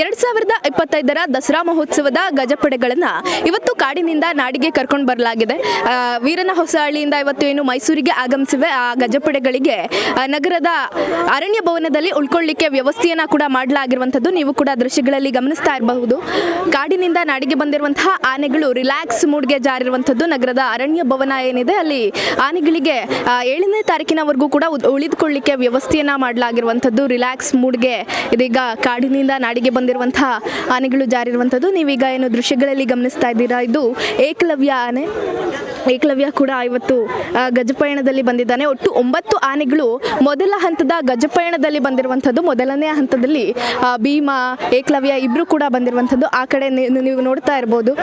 ಎರಡ್ ಸಾವಿರದ ಇಪ್ಪತ್ತೈದರ ದಸರಾ ಮಹೋತ್ಸವದ ಗಜಪಡೆಗಳನ್ನ ಇವತ್ತು ಕಾಡಿನಿಂದ ನಾಡಿಗೆ ಕರ್ಕೊಂಡು ಬರಲಾಗಿದೆ. ವೀರನ ಹೊಸಹಳ್ಳಿಯಿಂದ ಇವತ್ತು ಏನು ಮೈಸೂರಿಗೆ ಆಗಮಿಸಿವೆ. ಆ ಗಜಪಡೆಗಳಿಗೆ ನಗರದ ಅರಣ್ಯ ಭವನದಲ್ಲಿ ಉಳ್ಕೊಳ್ಳಿಕ್ಕೆ ವ್ಯವಸ್ಥೆಯನ್ನ ಕೂಡ ಮಾಡಲಾಗಿರುವಂಥದ್ದು ನೀವು ಕೂಡ ದೃಶ್ಯಗಳಲ್ಲಿ ಗಮನಿಸ್ತಾ ಇರಬಹುದು. ಕಾಡಿನಿಂದ ನಾಡಿಗೆ ಬಂದಿರುವಂತಹ ಆನೆಗಳು ರಿಲ್ಯಾಕ್ಸ್ ಮೂಡ್ಗೆ ಜಾರಿರುವಂಥದ್ದು. ನಗರದ ಅರಣ್ಯ ಭವನ ಏನಿದೆ, ಅಲ್ಲಿ ಆನೆಗಳಿಗೆ ಏಳನೇ ತಾರೀಕಿನವರೆಗೂ ಕೂಡ ಉಳಿದುಕೊಳ್ಳಿಕ್ಕೆ ವ್ಯವಸ್ಥೆಯನ್ನ ಮಾಡಲಾಗಿರುವಂಥದ್ದು. ರಿಲ್ಯಾಕ್ಸ್ ಮೂಡ್ಗೆ ಇದೀಗ ಕಾಡಿನಿಂದ ನಾಡಿಗೆ ಬಂದಿರುವಂತಹ ಆನೆಗಳು ಜಾರಿರುವಂಥದ್ದು. ನೀವೀಗ ಏನು ದೃಶ್ಯಗಳಲ್ಲಿ ಗಮನಿಸ್ತಾ ಇದ್ದೀರಾ? ಇದು ಏಕಲವ್ಯ ಆನೆ. ಏಕಲವ್ಯ ಕೂಡ ಇವತ್ತು ಗಜಪಯಣದಲ್ಲಿ ಬಂದಿದ್ದಾನೆ. ಒಟ್ಟು ಒಂಬತ್ತು ಆನೆಗಳು ಮೊದಲ ಹಂತದ ಗಜಪಯಣದಲ್ಲಿ ಬಂದಿರುವಂಥದ್ದು. ಮೊದಲನೇ ಹಂತದಲ್ಲಿ ಭೀಮ, ಏಕಲವ್ಯ ಇಬ್ಬರು ಕೂಡ ಬಂದಿರುವಂಥದ್ದು. ಆ ಕಡೆ ನೀವು ನೋಡ್ತಾ ಇರ್ಬೋದು.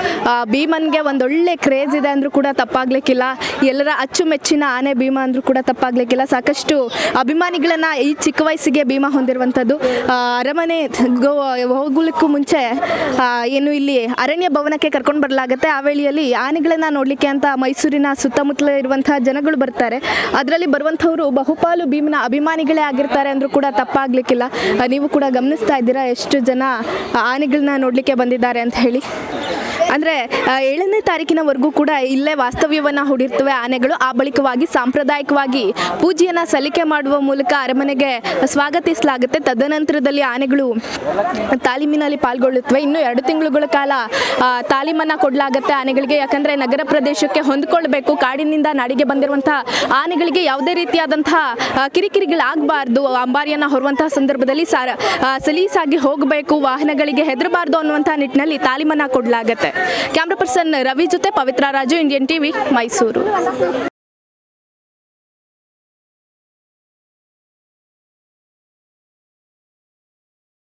ಭೀಮನ್ಗೆ ಒಂದೊಳ್ಳೆ ಕ್ರೇಜ್ ಇದೆ ಅಂದರೂ ಕೂಡ ತಪ್ಪಾಗ್ಲಿಕ್ಕಿಲ್ಲ. ಎಲ್ಲರ ಅಚ್ಚುಮೆಚ್ಚಿನ ಆನೆ ಭೀಮ ಅಂದರೂ ಕೂಡ ತಪ್ಪಾಗ್ಲಿಕ್ಕಿಲ್ಲ. ಸಾಕಷ್ಟು ಅಭಿಮಾನಿಗಳನ್ನು ಈ ಚಿಕ್ಕ ವಯಸ್ಸಿಗೆ ಭೀಮ ಹೊಂದಿರುವಂಥದ್ದು. ಅರಮನೆ ಗೋ ಹೋಗ್ಲಿಕ್ಕೂ ಮುಂಚೆ ಏನು ಇಲ್ಲಿ ಅರಣ್ಯ ಭವನಕ್ಕೆ ಕರ್ಕೊಂಡು ಬರಲಾಗುತ್ತೆ. ಆ ವೇಳೆಯಲ್ಲಿ ಆನೆಗಳನ್ನ ನೋಡಲಿಕ್ಕೆ ಅಂತ ಮೈಸೂರಿನ ಸುತ್ತಮುತ್ತಲ ಇರುವಂತಹ ಜನಗಳು ಬರ್ತಾರೆ. ಅದರಲ್ಲಿ ಬರುವಂಥವರು ಬಹುಪಾಲು ಭೀಮನ ಅಭಿಮಾನಿಗಳೇ ಆಗಿರ್ತಾರೆ ಅಂದರೂ ಕೂಡ ತಪ್ಪಾಗ್ಲಿಕ್ಕಿಲ್ಲ. ನೀವು ಕೂಡ ಗಮನಿಸ್ತಾ ಇದ್ದೀರಾ ಎಷ್ಟು ಜನ ಆನೆಗಳನ್ನ ನೋಡಲಿಕ್ಕೆ ಬಂದಿದ್ದಾರೆ ಅಂತ ಹೇಳಿ? ಅಂದರೆ ಏಳನೇ ತಾರೀಕಿನವರೆಗೂ ಕೂಡ ಇಲ್ಲೇ ವಾಸ್ತವ್ಯವನ್ನು ಹೂಡಿರ್ತವೆ ಆನೆಗಳು. ಆ ಬಳಿಕವಾಗಿ ಸಾಂಪ್ರದಾಯಿಕವಾಗಿ ಪೂಜೆಯನ್ನು ಸಲ್ಲಿಕೆ ಮಾಡುವ ಮೂಲಕ ಅರಮನೆಗೆ ಸ್ವಾಗತಿಸಲಾಗುತ್ತೆ. ತದನಂತರದಲ್ಲಿ ಆನೆಗಳು ತಾಲೀಮಿನಲ್ಲಿ ಪಾಲ್ಗೊಳ್ಳುತ್ತವೆ. ಇನ್ನು ಎರಡು ತಿಂಗಳುಗಳ ಕಾಲ ತಾಲೀಮನ್ನ ಕೊಡಲಾಗುತ್ತೆ ಆನೆಗಳಿಗೆ. ಯಾಕಂದರೆ ನಗರ ಪ್ರದೇಶಕ್ಕೆ ಹೊಂದ್ಕೊಳ್ಬೇಕು. ಕಾಡಿನಿಂದ ನಾಡಿಗೆ ಬಂದಿರುವಂತಹ ಆನೆಗಳಿಗೆ ಯಾವುದೇ ರೀತಿಯಾದಂತಹ ಕಿರಿಕಿರಿಗಳಾಗಬಾರ್ದು. ಅಂಬಾರಿಯನ್ನು ಹೊರುವಂತಹ ಸಂದರ್ಭದಲ್ಲಿ ಸಾರ ಸಲೀಸಾಗಿ ಹೋಗಬೇಕು. ವಾಹನಗಳಿಗೆ ಹೆದರಬಾರ್ದು ಅನ್ನುವಂತಹ ನಿಟ್ಟಿನಲ್ಲಿ ತಾಲೀಮನ್ನ ಕೊಡಲಾಗುತ್ತೆ. ಕ್ಯಾಮ್ರಾ ಪರ್ಸನ್ ರವಿ ಜೊತೆ ಪವಿತ್ರ ರಾಜು ಇಂಡಿಯನ್ ಟಿವಿ ಮೈಸೂರು.